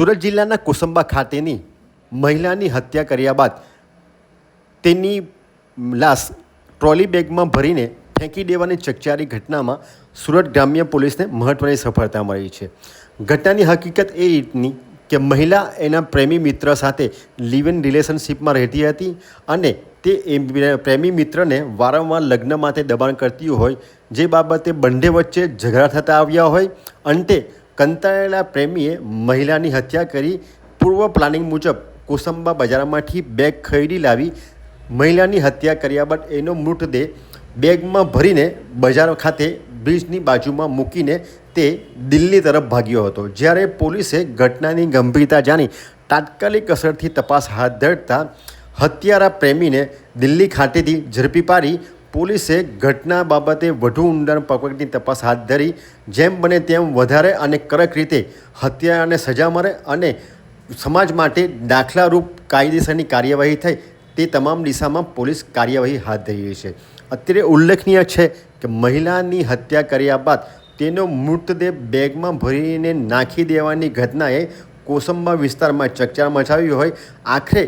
સુરત જિલ્લાના કુસંબા ખાતેની મહિલાની હત્યા કર્યા બાદ તેની લાશ ટ્રોલી બેગમાં ભરીને ફેંકી દેવાની ચકચારી ઘટનામાં સુરત ગ્રામ્ય પોલીસને મહત્ત્વની સફળતા મળી છે. ઘટનાની હકીકત એ રીતની કે મહિલા એના પ્રેમી મિત્ર સાથે લિવ ઇન રિલેશનશિપમાં રહેતી હતી અને તે પ્રેમી મિત્રને વારંવાર લગ્ન માટે દબાણ કરતી હોય, જે બાબતે બંને વચ્ચે ઝઘડા થતા આવ્યા હોય. અંતે કંટાળેલા પ્રેમીએ મહિલાની હત્યા કરી પૂર્વ પ્લાનિંગ મુજબ કોસંબા બજારમાંથી બેગ ખરીદી લાવી મહિલાની હત્યા કર્યા બાદ એનો મૃતદેહ બેગમાં ભરીને બજાર ખાતે બ્રિજની બાજુમાં મૂકીને તે દિલ્હી તરફ ભાગ્યો હતો. જ્યારે પોલીસે ઘટનાની ગંભીરતા જાણી તાત્કાલિક અસરથી તપાસ હાથ ધરતા હત્યારા પ્રેમીને દિલ્હી ખાતેથી ઝડપી પાડી પોલીસે ઘટના બાબતે વધુ ઊંડાણ પકડની તપાસ હાથ ધરી, જેમ બને તેમ વધારે અને કડક રીતે હત્યા અને સજા મળે અને સમાજ માટે દાખલારૂપ કાયદેસરની કાર્યવાહી થાય, તે તમામ દિશામાં પોલીસ કાર્યવાહી હાથ ધરી રહી છે. અત્યારે ઉલ્લેખનીય છે કે મહિલાની હત્યા કર્યા બાદ તેનો મૃતદેહ બેગમાં ભરીને નાખી દેવાની ઘટનાએ કોસંબા વિસ્તારમાં ચકચાર મચાવી હોય, આખરે